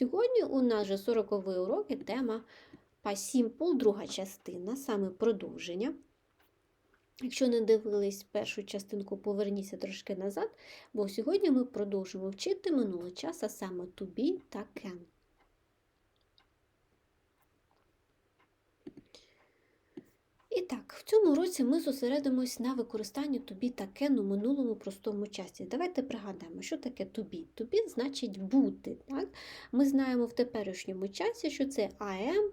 Сьогодні у нас же 40 урок і тема Simple, друга частина, саме продовження. Якщо не дивились першу частинку, поверніться трошки назад, бо сьогодні ми продовжимо вчити минулого часу саме to be та can. І так, в цьому році ми зосередимось на використанні to be та can у минулому простому часі. Давайте пригадаємо, що таке. To be значить бути. Так? Ми знаємо в теперішньому часі, що це I am,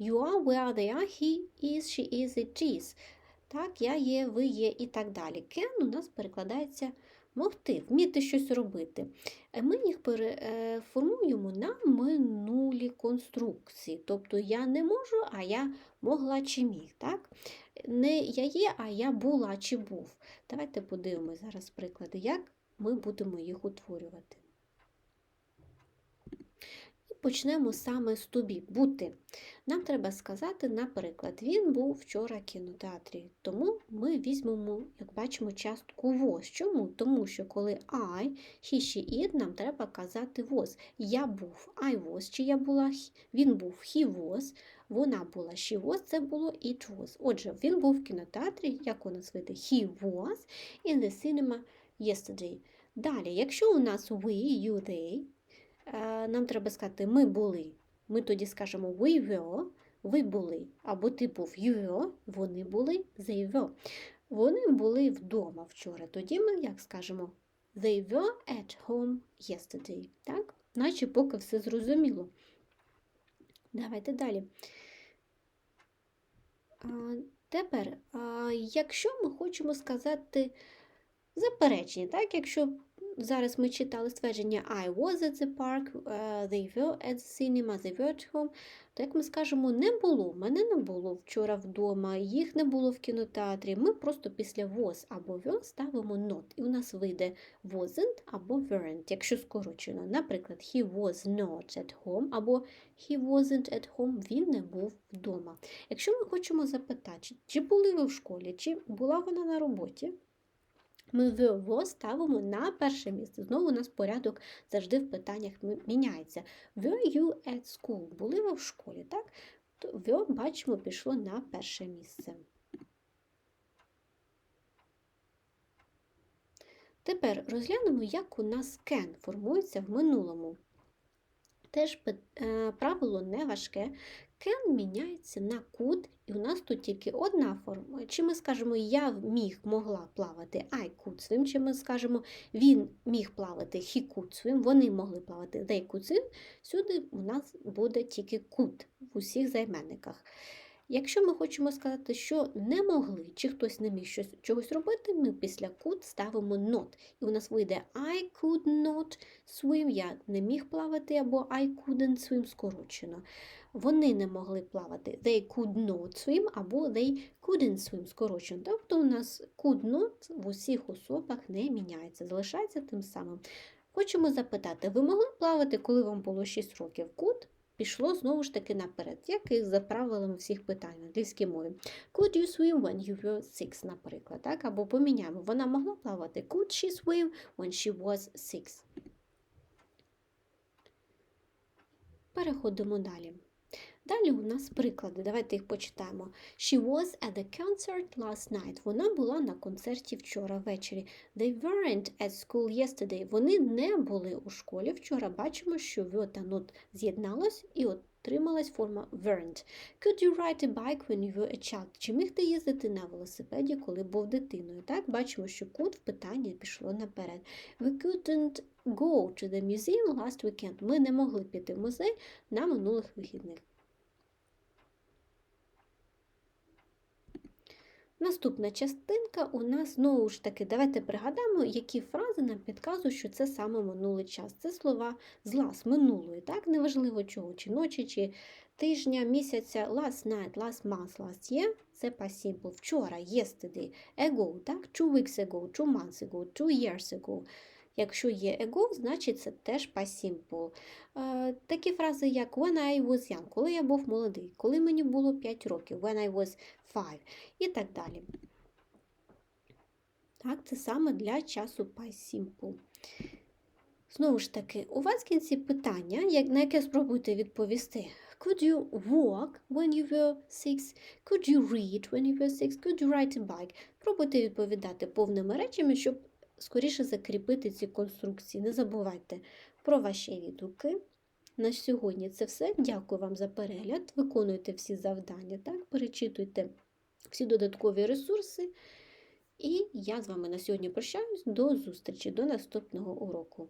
you are, we are, they are, he is, she is, it is. Так, я є, ви є і так далі. Can у нас перекладається могти, вміти щось робити. Е, Ми їх переформуємо на минулі конструкції. Тобто я не можу, а я могла чи міг. Так? Не я є, а я була чи був. Давайте подивимося зараз приклади, як ми будемо їх утворювати. Почнемо саме з тобі бути. Нам треба сказати, наприклад, він був вчора в кінотеатрі. Тому ми візьмемо, як бачимо, частку was. Чому? Тому що коли I, he, she, it, нам треба казати was. Я був, I was, чи я була, він був, he was, вона була, she was, це було it was. Отже, він був в кінотеатрі, як у нас вийде, he was in the cinema yesterday. Далі, якщо у нас we, you, they, нам треба сказати ми були. Ми тоді скажемо we were, ви були, або ти був you were, вони були, they were. Вони були вдома вчора. Тоді ми як скажемо they were at home yesterday. Так? Наче поки все зрозуміло. Давайте далі. А, тепер, а, якщо ми хочемо сказати заперечення, так? якщо зараз ми читали ствердження I was at the park, uh, they were at the cinema, they were at home, то як ми скажемо, не було, мене не було вчора вдома, їх не було в кінотеатрі, ми просто після was або were ставимо not, і у нас вийде wasn't або weren't, якщо скорочено. Наприклад, he was not at home, або he wasn't at home, він не був вдома. Якщо ми хочемо запитати, чи були ви в школі, чи була вона на роботі, ми ВО ставимо на перше місце. Знову у нас порядок завжди в питаннях міняється. Were you at school? Були ви в школі, так? То ВО, бачимо, пішло на перше місце. Тепер розглянемо, як у нас can формується в минулому. Теж е, правило не важке. Can міняється на could, і у нас тут тільки одна форма. Чи ми скажемо я міг могла плавати I could swim, чи ми скажемо він міг плавати he could swim, вони могли плавати they could swim, сюди у нас буде тільки could в усіх займенниках. Якщо ми хочемо сказати, що не могли, чи хтось не міг щось, чогось робити, ми після could ставимо not. І у нас вийде I could not swim, я не міг плавати, або I couldn't swim скорочено. Вони не могли плавати. They could not swim, або they couldn't swim скорочено. Тобто у нас could not в усіх особах не міняється, залишається тим самим. Хочемо запитати, ви могли плавати, коли вам було 6 років? Could пішло знову ж таки наперед, як і за правилами всіх питань в англійській мові. Could you swim when you were six, наприклад, так? або поміняємо. Вона могла плавати. Could she swim when she was six? Переходимо далі. Далі у нас приклади. Давайте їх почитаємо. She was at the concert last night. Вона була на концерті вчора ввечері. They weren't at school yesterday. Вони не були у школі вчора. Бачимо, що were та not з'єдналось і отрималась форма weren't. Could you ride a bike when you were a child? Чи міг ти їздити на велосипеді, коли був дитиною? Так, бачимо, що could в питанні пішло наперед. We couldn't go to the museum last weekend. Ми не могли піти в музей на минулих вихідних. Наступна частинка у нас знову ж таки, давайте пригадаємо, які фрази нам підказують, що це саме минулий час. Це слова з last, минулої, так? Неважливо чого, чи ночі, чи тижня, місяця, last night, last month, last year. Це past simple. Вчора, yesterday, ago, так? Two weeks ago, two months ago, two years ago. Якщо є ago, значить це теж past simple. Е, такі фрази, як when I was young, коли я був молодий, коли мені було 5 років, when I was 5 і так далі. Так, це саме для часу past simple. Знову ж таки, у вас в кінці питання, як- на яке спробуйте відповісти. Could you walk when you were six? Could you read when you were six? Could you ride a bike? Пробуйте відповідати повними речами, щоб скоріше закріпити ці конструкції. Не забувайте про ваші відгуки. На сьогодні це все. Дякую вам за перегляд. Виконуйте всі завдання, так? перечитуйте всі додаткові ресурси. І я з вами на сьогодні прощаюсь. До зустрічі, до наступного уроку.